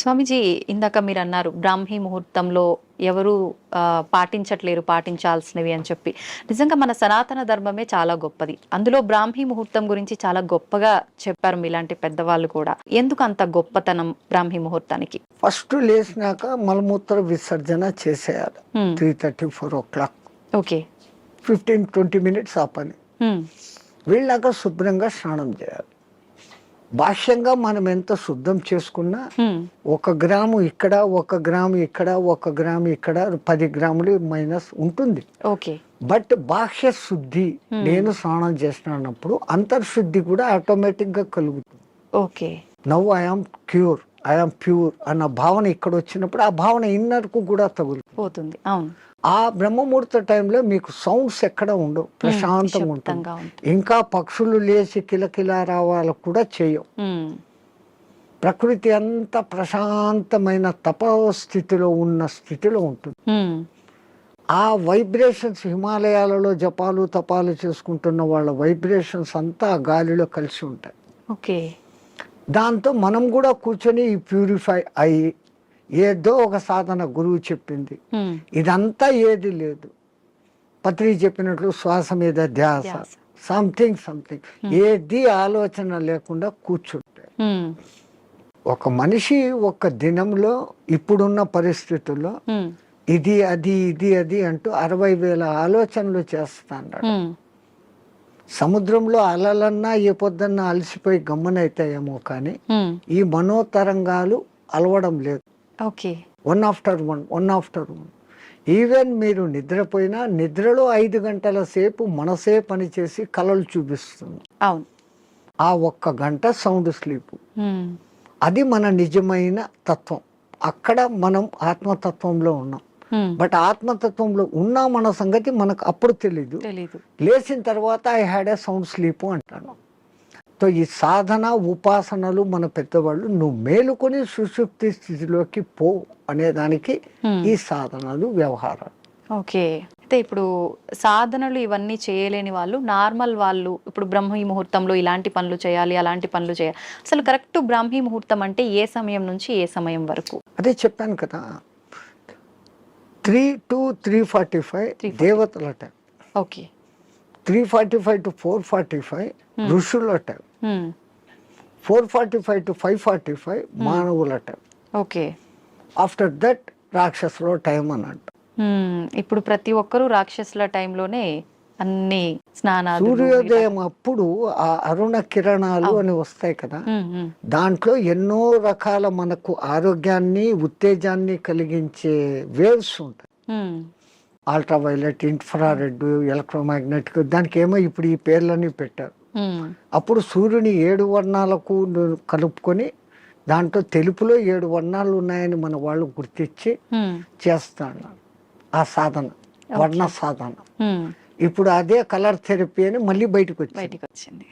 స్వామీజీ ఇందాక మీరు అన్నారు బ్రాహ్మీ ముహూర్తంలో ఎవరు పాటించట్లేరు పాటించాల్సినవి అని చెప్పి. నిజంగా మన సనాతన ధర్మమే చాలా గొప్పది. అందులో బ్రాహ్మీ ముహూర్తం గురించి చాలా గొప్పగా చెప్పారు మీలాంటి పెద్దవాళ్ళు కూడా. ఎందుకు అంత గొప్పతనం బ్రాహ్మీ ముహూర్తానికి? ఫస్ట్ లేచినాక మలమూత్ర విసర్జన చేసేయాలి. Three thirty four o'clock. Okay. Fifteen twenty minutes ఆ పని. హ్మ్, వెళ్ళాక శుభ్రంగా స్నానం చేయాలి. భాష్యంగా మనం ఎంత శుద్ధం చేసుకున్నా ఒక గ్రాము ఇక్కడ ఒక గ్రాము ఇక్కడ ఒక గ్రాము ఇక్కడ పది గ్రాములు మైనస్ ఉంటుంది. ఓకే. బట్ బాహ్య శుద్ధి నేను స్నానం చేసినప్పుడు అంతర్శుద్ధి కూడా ఆటోమేటిక్గా కలుగుతుంది. Okay. Now I am cure I am pure అన్న భావన ఇక్కడ వచ్చినప్పుడు ఆ భావన ఇన్నర్కు కూడా తగులుతుంది పోతుంది. అవును. ఆ బ్రహ్మముహూర్త టైంలో మీకు సౌండ్స్ ఎక్కడ ఉండవు. ప్రశాంతంగా ఉంటుంది. ఇంకా పక్షులు లేచి కిలకిల రావాలు కూడా చేయవు. ప్రకృతి అంత ప్రశాంతమైన తపస్థితిలో ఉన్న స్థితిలో ఉంటుంది. ఆ వైబ్రేషన్స్ హిమాలయాలలో జపాలు తపాలు చేసుకుంటున్న వాళ్ళ వైబ్రేషన్స్ అంతా గాలిలో కలిసి ఉంటాయి. ఓకే. దాంతో మనం కూడా కూర్చొని ప్యూరిఫై అయ్యి ఏదో ఒక సాధన గురువు చెప్పింది. ఇదంతా ఏది లేదు. పత్రి చెప్పినట్లు శ్వాస మీద ధ్యాస. సంథింగ్ సంథింగ్ ఏది ఆలోచన లేకుండా కూర్చుంటే. ఒక మనిషి ఒక దినంలో ఇప్పుడున్న పరిస్థితుల్లో ఇది అది ఇది అది అంటూ అరవై వేల ఆలోచనలు చేస్తాడు సముద్రంలో అలలన్నా ఏ పొద్దున్న అలసిపోయి గమ్మనైతాయేమో కానీ ఈ మనోతరంగాలు అలవడం లేదు. Okay. One after one one after one even మీరు నిద్రపోయినా నిద్రలో ఐదు గంటల సేపు మనసే పనిచేసి కలలు చూపిస్తుంది. అవును. ఆ ఒక్క గంట సౌండ్ స్లీప్. అది మన నిజమైన తత్వం. అక్కడ మనం ఆత్మతత్వంలో ఉన్నాం. బట్ ఆత్మతత్వంలో ఉన్నామన్న సంగతి మనకు అప్పుడు తెలీదు. లేచిన తర్వాత I had a sound sleep అంటాను. సో ఈ సాధన ఉపాసనలు మన పెద్దవాళ్ళు నువ్వు మేలుకొని సుషుప్తి స్థితిలోకి పో అనేదానికి హ్మ్. ఈ సాధనలు వ్యవహారాలు. ఓకే అయితే ఇప్పుడు సాధనలు ఇవన్నీ చేయలేని వాళ్ళు నార్మల్ వాళ్ళు ఇప్పుడు బ్రహ్మీ ముహూర్తంలో ఇలాంటి పనులు చేయాలి అలాంటి పనులు చేయాలి. అసలు కరెక్ట్ బ్రాహ్మీ ముహూర్తం అంటే ఏ సమయం నుంచి ఏ సమయం వరకు? అదే చెప్పాను కదా. Three to three forty five 3:45. దేవతల time okay. Three forty five to four forty five ఋషుల time hmm, four forty five to five forty five మానవుల టైం ఓకే. ఆఫ్టర్ దట్ రాక్షసుల టైం అని అంట ఇప్పుడు ప్రతి ఒక్కరూ రాక్షసుల టైంలోనే అన్ని స్నానాలు సూర్యోదయం అప్పుడు ఆ అరుణ కిరణాలు అని వస్తాయి కదా. దాంట్లో ఎన్నో రకాల మనకు ఆరోగ్యాన్ని ఉత్తేజాన్ని కలిగించే వేవ్స్ ఉంటాయి. అల్ట్రావైలెట్ ఇన్ఫ్రారెడ్ ఎలక్ట్రోమాగ్నెటిక్ దానికి ఏమో ఇప్పుడు ఈ పేర్లన్నీ పెట్టారు. అప్పుడు సూర్యుని ఏడు వర్ణాలకు కలుపుకొని దాంట్లో తెలుపులో ఏడు వర్ణాలు ఉన్నాయని మన వాళ్ళు గుర్తించి చేస్తాను. ఆ సాధన వర్ణ సాధన. ఇప్పుడు అదే కలర్ థెరపీ అని మళ్ళీ బయటకు వచ్చింది బయటికి వచ్చింది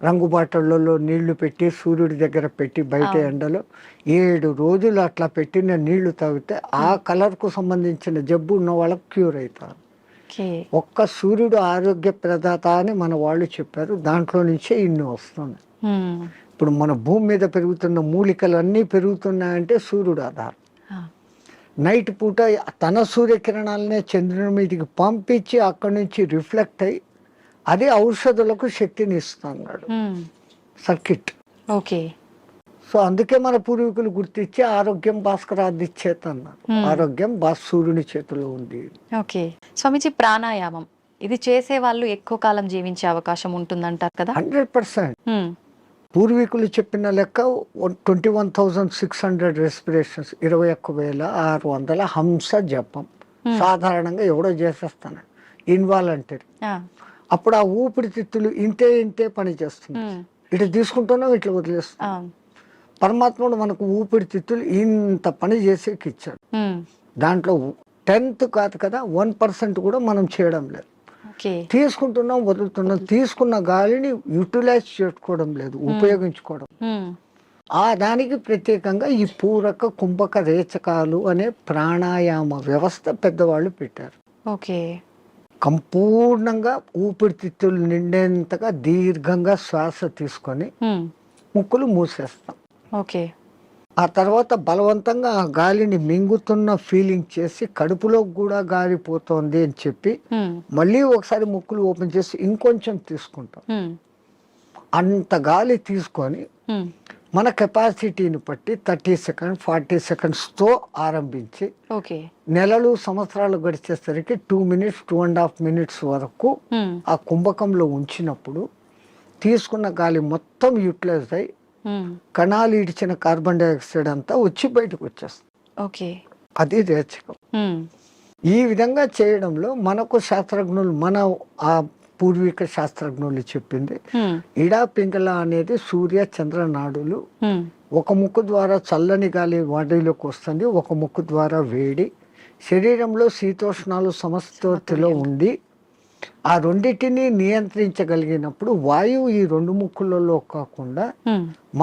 రంగు బాటళ్ళలో నీళ్ళు పెట్టి సూర్యుడి దగ్గర పెట్టి బయట ఎండలో ఏడు రోజులు అట్లా పెట్టిన నీళ్ళు తాగితే ఆ కలర్కు సంబంధించిన జబ్బు ఉన్న వాళ్ళకి క్యూర్ అవుతారు ఒక్క సూర్యుడు ఆరోగ్య ప్రదాత అని మన వాళ్ళు చెప్పారు. దాంట్లో నుంచే ఇన్ని హ్మ్. ఇప్పుడు మన భూమి మీద పెరుగుతున్న మూలికలు అన్నీ పెరుగుతున్నాయంటే సూర్యుడు ఆధారం. నైట్ పూట తన సూర్యకిరణాలనే చంద్రుని మీదకి పంపించి అక్కడి నుంచి రిఫ్లెక్ట్ అయ్యి అదే ఔషధులకు శక్తిని ఇస్తున్నాడు. హ్మ్. సర్కిట్. ఓకే సో అందుకే మన పూర్వీకులు గుర్తించి ఆరోగ్యం భాస్కరాది చేత అన్నారు ఆరోగ్యం భాస్ సూర్యుని చేతిలో ఉంది. ఓకే స్వామిజీ ప్రాణాయామం. ఇది చేసే వాళ్ళు ఎక్కువ కాలం జీవించే అవకాశం ఉంటుందంటారు కదా? Hundred percent. హ్మ్. పూర్వీకులు చెప్పిన లెక్క twenty one thousand six hundred respirations ఇరవై ఒక్క వేల ఆరు వందల హంస జపం సాధారణంగా ఎవడో చేసేస్తాను ఇన్వాలంటరీ. అప్పుడు ఆ ఊపిరితిత్తులు ఇంతే ఇంతే పని చేస్తుంది హ్మ్. ఇటు తీసుకుంటున్నాం ఇట్లా వదిలేస్తాం ఆ. పరమాత్ముడు మనకు ఊపిరితిత్తులు ఇంత పని చేసేకి ఇచ్చాడు హ్మ్. దాంట్లో టెన్త్ కాదు కదా వన్ పర్సెంట్ కూడా మనం చేయడం లేదు తీసుకుంటున్నాం వదులుతున్నాం తీసుకున్న గాలిని యూటిలైజ్ చేసుకోవడం లేదు ఉపయోగించుకోవడం. ఆ దానికి ప్రత్యేకంగా ఈ పూరక కుంభక రేచకాలు అనే ప్రాణాయామ వ్యవస్థ పెద్దవాళ్ళు పెట్టారు. ఓకే. సంపూర్ణంగా ఊపిరితిత్తులు నిండేంతగా దీర్ఘంగా శ్వాస తీసుకొని ముక్కులు మూసేస్తాం. ఓకే. ఆ తర్వాత బలవంతంగా ఆ గాలిని మింగుతున్న ఫీలింగ్ చేసి కడుపులో కూడా గాలి పోతోంది అని చెప్పి మళ్ళీ ఒకసారి ముక్కులు ఓపెన్ చేసి ఇంకొంచెం తీసుకుంటాం. అంత గాలి తీసుకొని మన కెపాసిటీని బట్టి థర్టీ సెకండ్ ఫార్టీ సెకండ్స్తో ఆరంభించి ఓకే. నెలలు సంవత్సరాలు గడిచేసరికి two minutes two and half minutes వరకు ఆ కుంభకంలో ఉంచినప్పుడు తీసుకున్న గాలి మొత్తం యూటిలైజ్ అయి ఉమ్, కణాలు ఇడిచిన కార్బన్ డైఆక్సైడ్ అంతా వచ్చి బయటకు వచ్చేస్తుంది. ఓకే అది రేచకం. ఉమ్, ఈ విధంగా చేయడంలో మనకు శాస్త్రజ్ఞులు మన ఆ పూర్వీక శాస్త్రజ్ఞులు చెప్పింది ఉమ్, ఇడా పింగళ అనేది సూర్య చంద్ర నాడులు. ఒక ముక్కు ద్వారా చల్లని గాలి బాడీలోకి వస్తుంది ఒక ముక్కు ద్వారా వేడి. శరీరంలో శీతోష్ణాలు సమస్థితిలో ఉండి ఆ రెండింటిని నియంత్రించగలిగినప్పుడు వాయువు ఈ రెండు ముక్కులలో కాకుండా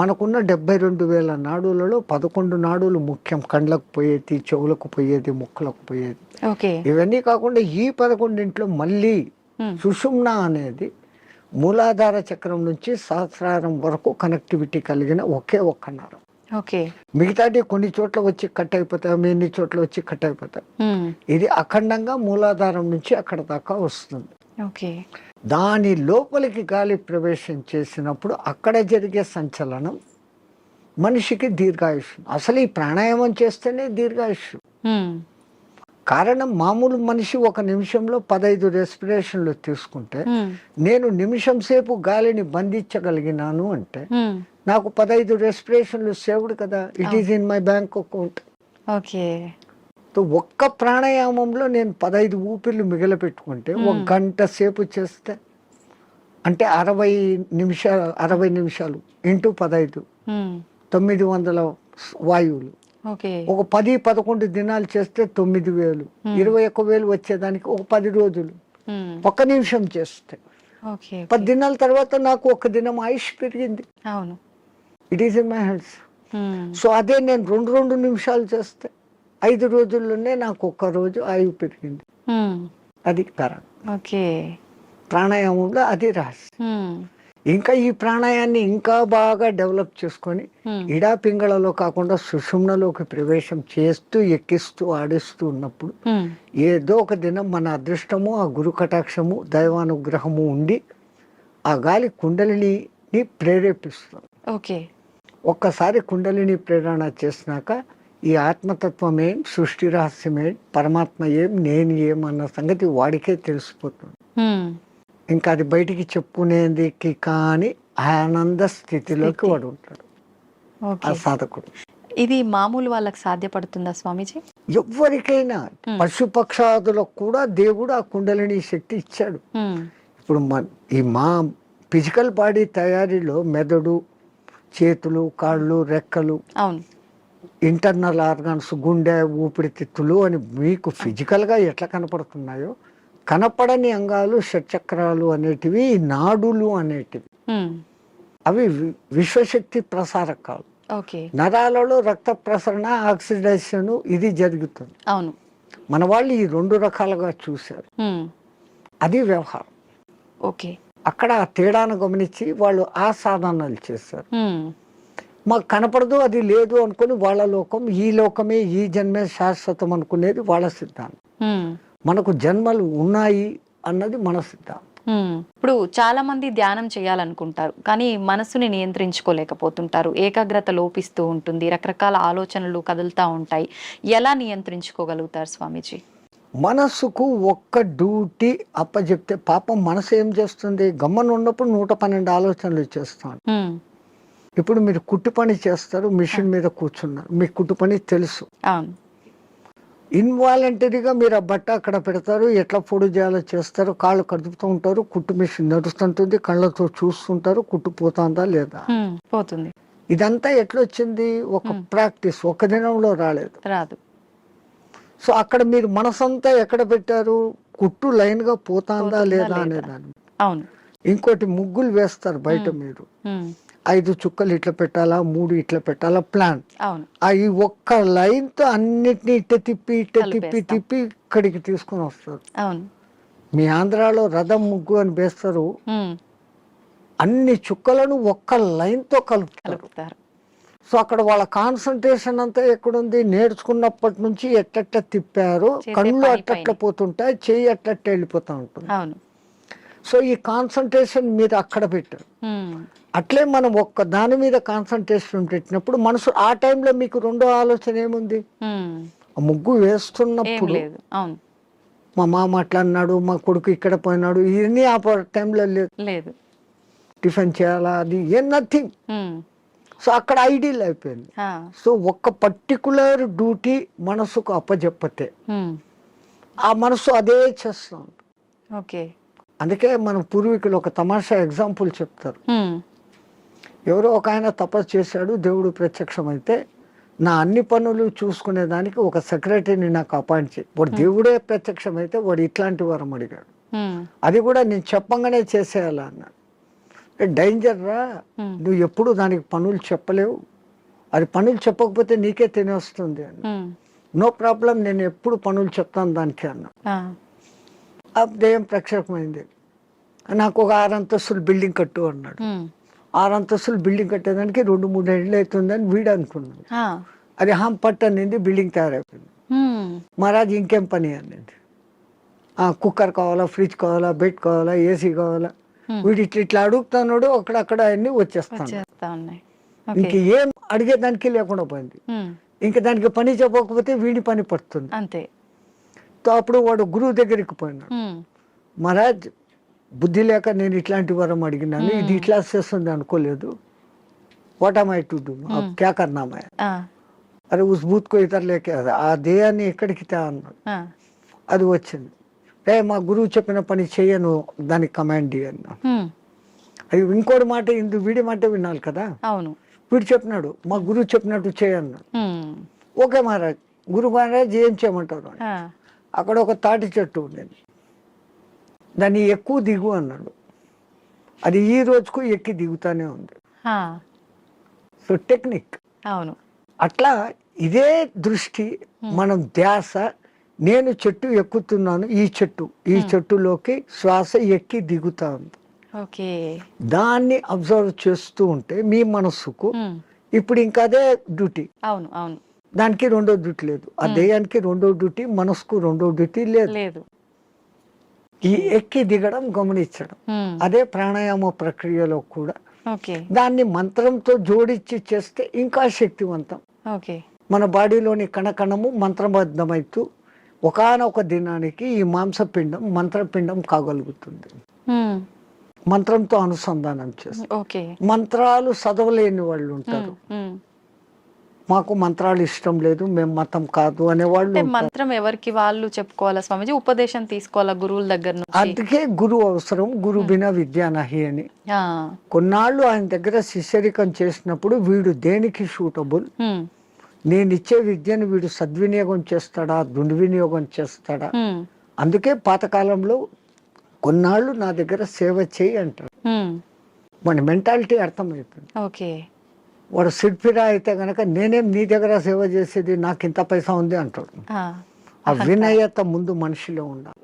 మనకున్న డెబ్బై రెండు వేల నాడులలో పదకొండు నాడులు ముఖ్యం. కండ్లకు పోయేది చెవులకు పోయేది ముక్కులకు పోయేది. ఇవన్నీ కాకుండా ఈ పదకొండింట్లో మళ్ళీ సుషుమ్న అనేది మూలాధార చక్రం నుంచి సహస్రారం వరకు కనెక్టివిటీ కలిగిన ఒకే ఒక్క నరం. ఓకే. మిగతాది కొన్ని చోట్ల వచ్చి కట్ అయిపోతాయి ఎన్ని చోట్ల వచ్చి కట్ అయిపోతాయి. ఇది అఖండంగా మూలాధారం నుంచి అక్కడ దాకా వస్తుంది. ఓకే. దాని లోపలికి గాలి ప్రవేశం చేసినప్పుడు అక్కడ జరిగే సంచలనం మనిషికి దీర్ఘాయుష్ అసలు ఈ ప్రాణాయామం చేస్తేనే దీర్ఘాయుష్ కారణం మామూలు మనిషి ఒక నిమిషంలో పదైదు రెస్పిరేషన్లు తీసుకుంటే నేను నిమిషం సేపు గాలిని బంధించగలిగినాను అంటే నాకు పదైదు రెస్పిరేషన్లు సేవ్డ్ కదా. It is in my bank account okay. ఒక్క ప్రాణాయామంలో నేను పదైదు ఊపిర్లు మిగిలిపెట్టుకుంటే ఒక గంట సేపు చేస్తే అంటే అరవై నిమిషాలు అరవై నిమిషాలు ఇంటూ ఉమ్, తొమ్మిది వందల వాయువులు. ఒక పది పదకొండు దినాలు చేస్తే తొమ్మిది వేలు. ఇరవై ఒక్క వేలు వచ్చేదానికి ఒక పది రోజులు. ఒక్క నిమిషం చేస్తే. పది దినాల తర్వాత నాకు ఒక దినం ఆయుష్ పెరిగింది. అవును. It is in my health um, so అదే నేను రెండు రెండు నిమిషాలు చేస్తే ఐదు రోజుల్లోనే నాకు ఒక్క రోజు ఆయువు పెరిగింది. ఉమ్, అది కారణం. ఓకే. ప్రాణాయామంలో అది రహస్యం. ఉమ్, ఇంకా ఈ ప్రాణాయాన్ని ఇంకా బాగా డెవలప్ చేసుకొని ఉమ్, ఇడా పింగళలో కాకుండా సుషుమ్నలోకి ప్రవేశం చేస్తూ ఎక్కిస్తూ ఆడిస్తూ ఉన్నప్పుడు ఏదో ఒక దినం మన అదృష్టము ఆ గురు కటాక్షము దైవానుగ్రహము ఉండి ఆ గాలి కుండలిని ప్రేరేపిస్తుంది. ఓకే. ఒక్కసారి కుండలిని ప్రేరణ చేసినాక ఈ ఆత్మతత్వం ఏం సృష్టి రహస్యం ఏం పరమాత్మ ఏం నేను ఏం అన్న సంగతి వాడికే తెలిసిపోతుంది. ఇంకా అది బయటికి చెప్పుకునేందుకు కానీ ఆనంద స్థితిలోకి స్థితి. వాడు ఉంటాడు ఆ సాధకుడు. ఇది మామూలు వాళ్ళకి సాధ్యపడుతుందా స్వామీజీ? ఎవరికైనా. పశుపక్షాదులకు కూడా దేవుడు ఆ కుండలిని శక్తి ఇచ్చాడు. ఇప్పుడు మన ఈ మా ఫిజికల్ బాడీ తయారీలో మెదడు చేతులు కాళ్ళు రెక్కలు అవును. ఇంటర్నల్ ఆర్గాన్స్ గుండె ఊపిరితిత్తులు అని మీకు ఫిజికల్గా ఎట్లా కనపడుతున్నాయో కనపడని అంగాలు షట్చక్రాలు అనేటివి నాడులు అనేటివి. అవి విశ్వశక్తి ప్రసారకాలు ఓకే. నరాలలో రక్త ప్రసరణ ఆక్సిడేషన్ ఇది జరుగుతుంది. అవును. మన వాళ్ళు ఈ రెండు రకాలుగా చూశారు. అది వ్యవహారం. ఓకే. అక్కడ ఆ తేడాను గమనించి వాళ్ళు ఆ సాధనాలు ఉమ్, మాకు కనపడదు అది లేదు అనుకుని వాళ్ళ లోకం ఈ లోకమే ఈ జన్మే శాశ్వతం అనుకునేది వాళ్ళ సిద్ధాంతం. మనకు జన్మలు ఉన్నాయి అన్నది మన సిద్ధాంతం. ఇప్పుడు చాలా మంది ధ్యానం చేయాలనుకుంటారు కానీ మనసుని నియంత్రించుకోలేకపోతుంటారు. ఏకాగ్రత లోపిస్తూ ఉంటుంది రకరకాల ఆలోచనలు కదులుతూ ఉంటాయి. ఎలా నియంత్రించుకోగలుగుతారు స్వామీజీ? మనస్సుకు ఒక్క డ్యూటీ అప్పచెప్తే పాపం మనసు ఏం చేస్తుంది? గమ్మన ఉన్నప్పుడు నూట పన్నెండు ఆలోచనలు చేస్తాను ఇప్పుడు మీరు కుట్టు పని చేస్తారు మిషన్ మీద కూర్చున్నారు. మీకు కుట్టు పని తెలుసు. ఇన్వాలంటరీగా మీరు ఆ బట్ట అక్కడ పెడతారు ఎట్లా పొడి చేయాలో చేస్తారు కాళ్ళు కదుపుతూ ఉంటారు కుట్టు మిషన్ నడుస్తుంటుంది కళ్ళతో చూస్తుంటారు కుట్టు పోతుందా లేదా? పోతుంది. ఇదంతా ఎట్లా వచ్చింది ఒక ప్రాక్టీస్. ఒక దినంలో రాలేదు. రాదు. సో అక్కడ మీరు మనసంతా ఎక్కడ పెట్టారు? కుట్టు లైన్గా పోతాందా లేదా? అనేదాన్ని అవును. ఇంకోటి ముగ్గులు వేస్తారు బయట మీరు. ఐదు చుక్కలు ఇట్లా పెట్టాలా? మూడు ఇట్లా పెట్టాలా? ప్లాన్. ఈ ఒక్క లైన్తో అన్నిటిని ఇట్ట తిప్పి ఇట్ట తిప్పి. తిప్పి ఇక్కడికి తీసుకొని వస్తారు. మీ ఆంధ్రాలో రథం ముగ్గు అని వేస్తారు. అన్ని చుక్కలను ఒక్క లైన్తో కలుపుతారు. కలుపుతారు. సో అక్కడ వాళ్ళ కాన్సన్ట్రేషన్ అంతా ఎక్కడుంది? నేర్చుకున్నప్పటి నుంచి ఎట్టట్ట తిప్పారు? కళ్ళు అట్టట్ల. పోతుంటాయి చెయ్యి అట్టట్ట వెళ్ళిపోతూ ఉంటుంది. సో ఈ కాన్సన్ట్రేషన్ మీద అక్కడ పెట్టారు. అట్లే మనం ఒక్క దాని మీద కాన్సన్ట్రేషన్ పెట్టినప్పుడు మనసు ఆ టైంలో మీకు రెండో ఆలోచన ఏముంది? ముగ్గు వేస్తున్నప్పుడు మా మామ అట్లా అన్నాడు మా కొడుకు ఇక్కడ పోయినాడు ఇవన్నీ ఆ టైంలో లేదు. టిఫిన్ చేయాలా? అది ఏం నథింగ్ సో అక్కడ ఐడియల్ అయిపోయింది సో ఒక్క పర్టికులర్ డ్యూటీ మనసుకు అప్పజెప్పతే ఆ మనసు అదే చేస్తూ ఉంటుంది ఓకే. అందుకే మన పూర్వీకులు ఒక తమాషా ఎగ్జాంపుల్ చెప్తారు. ఎవరో ఒక ఆయన తపస్సు చేశాడు దేవుడు ప్రత్యక్షమైతే నా అన్ని పనులు చూసుకునేదానికి ఒక సెక్రటరీని నాకు అపాయింట్ చేయి. వాడు దేవుడే ప్రత్యక్షమైతే వాడు ఇట్లాంటి వరం అడిగాడు. అది కూడా నేను చెప్పంగానే చేసేయాలా అన్నాడు. డేంజర్ రా. ఉమ్, నువ్వు ఎప్పుడు దానికి పనులు చెప్పలేవు. అది పనులు చెప్పకపోతే నీకే తినేస్తుంది అని. నో ప్రాబ్లం నేను ఎప్పుడు పనులు చెప్తాను దానికి అన్నా. ఆ, అదేం ప్రక్షేపమైంది నాకు ఒక ఆరు అంతస్తులు బిల్డింగ్ కట్టు అన్నాడు. ఉమ్, ఆరు అంతస్తులు బిల్డింగ్ కట్టేదానికి రెండు మూడు ఏళ్ళు అవుతుందని వీడు అనుకున్నాడు. అది హాం పట్టు అనింది బిల్డింగ్ తయారైపోయింది. మహారాజ్ ఇంకేం పని అనింది? ఆ, కుక్కర్ కావాలా ఫ్రిడ్జ్ కావాలా బెడ్ కావాలా ఏసీ కావాలా? Hmm. వీడు ఇట్లా ఇట్లా అడుగుతున్నాడు అక్కడక్కడ అన్ని వచ్చేస్తాను ఇంక ఏం అడిగేదానికి లేకుండా పోయింది. ఇంకా దానికి పని చెప్పకపోతే వీడి పని పడుతుంది. అంతే. తో అప్పుడు వాడు గురువు దగ్గరికి పోయినాడు. మహారాజ్ బుద్ధి లేక నేను ఇట్లాంటి వరం అడిగినాను ఇది ఇట్లా చేస్తుంది అనుకోలేదు. What am I to do క్యా అరే ఉస్ బూత్ కో ఇతర లేకే ఆ దేయాన్ని ఎక్కడికి తే అన్నాడు. అది వచ్చింది. రే మా గురువు చెప్పిన పని చేయను దానికి కమాండ్ అన్నా ఉమ్, అది ఇంకోటి మాట ఇందు వీడి మాట వినాలి కదా? అవును. వీడు చెప్పినాడు మా గురువు చెప్పినట్టు ఉమ్, ఓకే మహారాజ్ గురు మహారాజ్ ఏం చేయమంటారు అక్కడ ఒక తాటి చెట్టు ఉండేది. దాన్ని ఎక్కువ దిగు అన్నాడు. అది ఈ రోజుకు ఎక్కి దిగుతానే ఉంది. So technique. అవును. అట్లా ఇదే దృష్టి మనం ధ్యాస నేను చెట్టు ఎక్కుతున్నాను ఈ చెట్టు ఈ చెట్టులోకి శ్వాస ఎక్కి దిగుతా ఉంది దాన్ని అబ్జర్వ్ చేస్తూ ఉంటే మీ మనస్సుకు ఉమ్, ఇప్పుడు ఇంకా అదే డ్యూటీ. అవును అవును. దానికి రెండో డ్యూటీ లేదు. ఆ దేయానికి రెండో డ్యూటీ మనసుకు రెండో డ్యూటీ లేదు. ఈ ఎక్కి దిగడం గమనించడం. అదే ప్రాణాయామ ప్రక్రియలో కూడా. దాన్ని మంత్రంతో జోడించి చేస్తే ఇంకా శక్తివంతం. మన బాడీలోని కణకణము మంత్రబద్ధమైతూ ఒకానొక దినానికి ఈ మాంసపిండం మంత్రపిండం కాగలుగుతుంది. మంత్రంతో అనుసంధానం చేస్తుంది. ఓకే. మంత్రాలు చదవలేని వాళ్ళు ఉంటారు. మాకు మంత్రాలు ఇష్టం లేదు మేము మతం కాదు అనే వాళ్ళు అంటే ఉంటారు. మంత్రం ఎవరికి వాళ్ళు చెప్పుకోవాలా స్వామిజీ? ఉపదేశం తీసుకోవాలా గురువుల దగ్గర అందుకే గురువు అవసరం గురు బిన విద్య నహి అని. కొన్నాళ్ళు ఆయన దగ్గర శిష్యరికం చేసినప్పుడు వీడు దేనికి సూటబుల్? నేను ఇచ్చే విద్యను వీడు సద్వినియోగం చేస్తాడా దుర్వినియోగం చేస్తాడా? అందుకే పాతకాలంలో కొన్నాళ్ళు నా దగ్గర సేవ చేయి అంటారు. మన మెంటాలిటీ అర్థమైపోయింది ఓకే. వాడు సిడ్పిరా అయితే గనక నేనేం నీ దగ్గర సేవ చేసేది నాకు ఇంత పైసా ఉంది అంటాడు. ఆ, వినయత ముందు మనిషిలో ఉండాలి.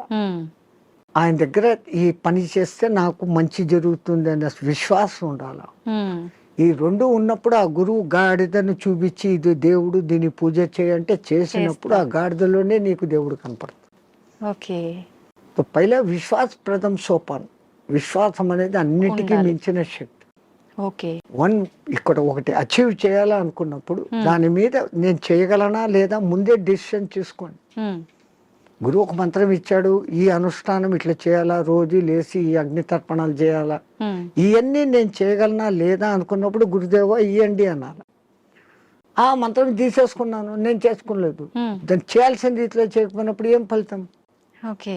ఆయన దగ్గర ఈ పని చేస్తే నాకు మంచి జరుగుతుంది అనే విశ్వాసం ఉండాలి. ఈ రెండు ఉన్నప్పుడు ఆ గురువు గాడిదను చూపించి ఇది దేవుడు దీన్ని పూజ చేయంటే చేసినప్పుడు ఆ గాడిదలోనే నీకు దేవుడు కనపడుతుంది ఓకే. పైలా విశ్వాసప్రదం సోపాన్. విశ్వాసం అనేది అన్నిటికీ మించిన శక్తి. ఓకే. వన్ ఇక్కడ ఒకటి అచీవ్ చేయాలనుకున్నప్పుడు దాని మీద నేను చేయగలనా లేదా ముందే డిసిషన్ తీసుకోండి. గురువు ఒక మంత్రం ఇచ్చాడు ఈ అనుష్ఠానం ఇట్లా చేయాలా రోజు లేచి ఈ అగ్ని తర్పణాలు చేయాలా? ఇవన్నీ నేను చేయగలనా లేదా అనుకున్నప్పుడు గురుదేవ ఇయ్యండి అనాలి ఆ మంత్రం తీసేసుకున్నాను నేను చేసుకోలేదు దాన్ని చేయాల్సిన రీతిలో చేయకపోయినప్పుడు ఏం ఫలితం? ఓకే.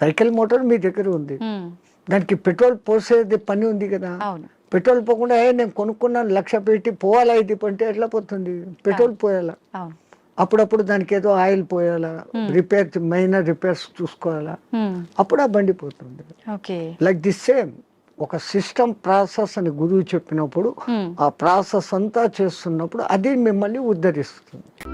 సైకిల్ మోటార్ మీ దగ్గర ఉంది. దానికి పెట్రోల్ పోసేది పని ఉంది కదా. పెట్రోల్ పోకుండా నేను కొనుక్కున్నాను లక్ష పెట్టి పోవాలా ఇది అంటే ఎట్లా పోతుంది? పెట్రోల్ పోయాలా? అప్పుడప్పుడు దానికి ఏదో ఆయిల్ పోయాలా రిపేర్ మైనర్ రిపేర్స్ చూసుకోవాలా. ఉమ్, అప్పుడు ఆ బండి పోతుంది. లైక్ ది సేమ్ ఒక సిస్టమ్ ప్రాసెస్ అని గురువు చెప్పినప్పుడు ఉమ్. ఆ ప్రాసెస్ అంతా చేస్తున్నప్పుడు అది మిమ్మల్ని ఉద్ధరిస్తుంది.